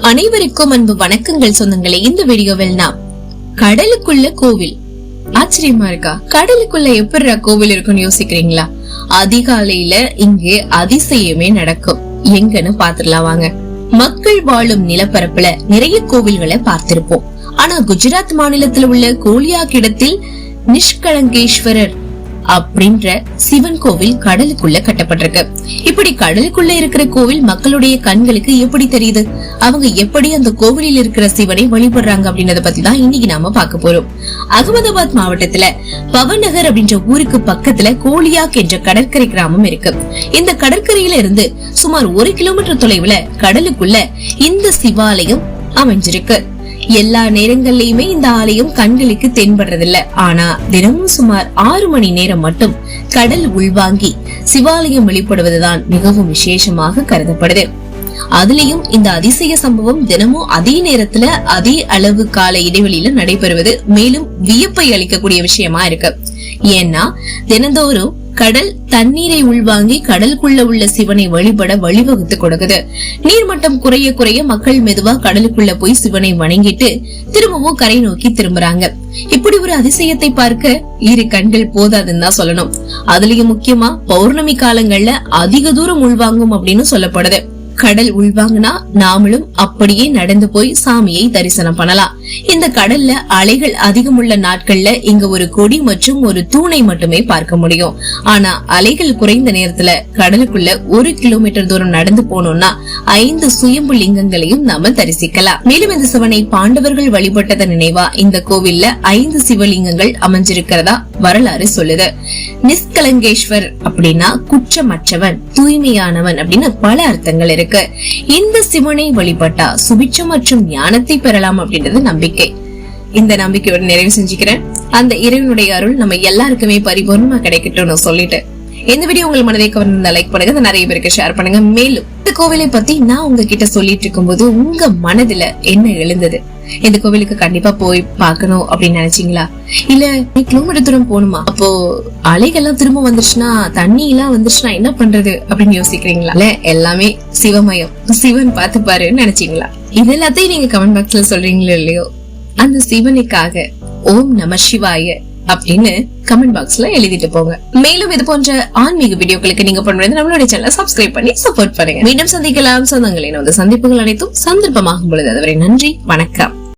அனைவருக்கும் அன்பு வணக்கங்கள் சொந்தங்களே. இந்த வீடியோவில் நாம் கடலுக்குள்ள கோவில். ஆச்சரியமா இருக்கா? கடலுக்குள்ள எப்படிடா கோவில் இருக்குன்னு யோசிக்கிறீங்களா? அதிகாலையில இங்கே அதிசயமே நடக்கும். எங்கன்னு பாத்துடலாம் வாங்க. மக்கள் வாழும் நிலப்பரப்புல நிறைய கோவில்களை பார்த்திருப்போம். ஆனா குஜராத் மாநிலத்தில் உள்ள கோலியா கிடத்தில் நிஷ்கலங்கேஸ்வரர் அப்படின்ற சிவன் கோவில் கடலுக்குள்ள கட்டப்பட்டிருக்கு. இப்படி கடலுக்குள்ள இருக்கிற கோவில் மக்களுடைய கண்களுக்கு எப்படி தெரியுது? அவங்க எப்படி அந்த கோவிலில் இருக்கிற சிவனை வழிபடுறாங்க அப்படின்றத பத்தி தான் இன்னைக்கு நாம பார்க்க போறோம். அகமதாபாத் மாவட்டத்துல பவநகர் அப்படின்ற ஊருக்கு பக்கத்துல கோலியாக் என்ற கடற்கரை கிராமம் இருக்கு. இந்த கடற்கரையில இருந்து சுமார் ஒரு கிலோமீட்டர் தொலைவுல கடலுக்குள்ள இந்த சிவாலயம் அமைஞ்சிருக்கு. எல்லா நேரங்கள்லயுமே இந்த ஆலயம் கண்களுக்கு தென்படுறதில்ல. ஆனா தினமும் சுமார் ஆறு மணி நேரம் மட்டும் கடல் உள்வாங்கி சிவாலயம் வெளிப்படுவதுதான் மிகவும் விசேஷமாக கருதப்படுது. அதுலயும் இந்த அதிசய சம்பவம் தினமும் அதே நேரத்துல அதே அளவு கால இடைவெளியில நடைபெறுவது மேலும் வியப்பை அளிக்கக்கூடிய விஷயமா இருக்கு. ஏன்னா தினந்தோறும் கடல் தண்ணீரை உள்வாங்கி கடலுக்குள்ள உள்ள சிவனை வழிபட வழிவகுத்து கொடுக்குது. நீர்மட்டம் குறைய குறைய மக்கள் மெதுவா கடலுக்குள்ள போய் சிவனை வணங்கிட்டு திரும்பவும் கரை நோக்கி திரும்புறாங்க. இப்படி ஒரு அதிசயத்தை பார்க்க இரு கண்கள் போதாதுன்னு தான் சொல்லணும். அதுலயும் முக்கியமா பௌர்ணமி காலங்கள்ல அதிக தூரம் உள்வாங்கும் அப்படின்னு சொல்லப்படுது. கடல் உள்வாங்கினா நாமளும் அப்படியே நடந்து போய் சாமியை தரிசனம் பண்ணலாம். இந்த கடல்ல அலைகள் அதிகம் உள்ள நாட்கள்ல இங்க ஒரு கொடி மற்றும் ஒரு தூணை மட்டுமே பார்க்க முடியும். ஆனா அலைகள் குறைந்த நேரத்துல கடலுக்குள்ள ஒரு கிலோமீட்டர் தூரம் நடந்து போனோம்னா ஐந்து சுயம்பு லிங்கங்களையும் நாம தரிசிக்கலாம். மேலும் இந்த சிவனை பாண்டவர்கள் வழிபட்டத நினைவா இந்த கோவில்ல ஐந்து சிவலிங்கங்கள் அமைஞ்சிருக்கிறதா வரலாறு சொல்லுது. நிஸ்கலங்கேஸ்வர் அப்படின்னா குற்றமற்றவன் தூய்மையானவன் அப்படின்னு பல அர்த்தங்கள் இருக்கு. இந்த சிவனை வழிபட்டா சுபிட்சம் மற்றும் ஞானத்தை பெறலாம் அப்படின்றது நம்பிக்கை. இந்த நம்பிக்கையோட நிறைவு செஞ்சுக்கிறேன். அந்த இறைவனுடைய அருள் நம்ம எல்லாருக்குமே பரிபூர்ணமா கிடைக்கட்டும்னு சொல்லிட்டு இந்த வீடியோ உங்கள் மனதை கவர்ந்த லைக் பண்ணுங்க. நிறைய பேருக்கு ஷேர் பண்ணுங்க. மேலும் இந்த கோவிலை பத்தி நான் உங்ககிட்ட சொல்லிட்டு இருக்கும்போது உங்க மனதுல என்ன எழுந்தது? இந்த கோவிலுக்கு கண்டிப்பா போய் பாக்கணும் அப்படின்னு நினைச்சீங்களா? இல்ல நீ கிலோமீட்டர் தூரம் போகணுமா? அப்போ அலைகள்லாம் திரும்ப வந்துருச்சுன்னா தண்ணி எல்லாம் வந்துருச்சுன்னா என்ன பண்றது அப்படின்னு யோசிக்கிறீங்களா? இல்ல எல்லாமே சிவமயம். சிவன் பார்த்து பாருன்னு நினைச்சீங்களா? இது எல்லாத்தையும் நீங்க கமெண்ட் பாக்ஸ்ல சொல்றீங்களோ இல்லையோ? அந்த சிவனுக்காக ஓம் நம சிவாய அப்படின்னு கமெண்ட் பாக்ஸ்ல எழுதிட்டு போங்க. மேலும் இது போன்ற ஆன்மீக வீடியோக்களுக்கு நீங்க பண்றது நம்மளுடைய சேனலை சப்ஸ்கிரைப் பண்ணி சப்போர்ட் பண்ணுங்க. மீண்டும் சந்திக்கலாம். சொந்தங்களின் வந்து சந்திப்புகள் அனைத்தும் சந்தர்ப்பமாகும் பொழுது அதுவரை நன்றி. வணக்கம்.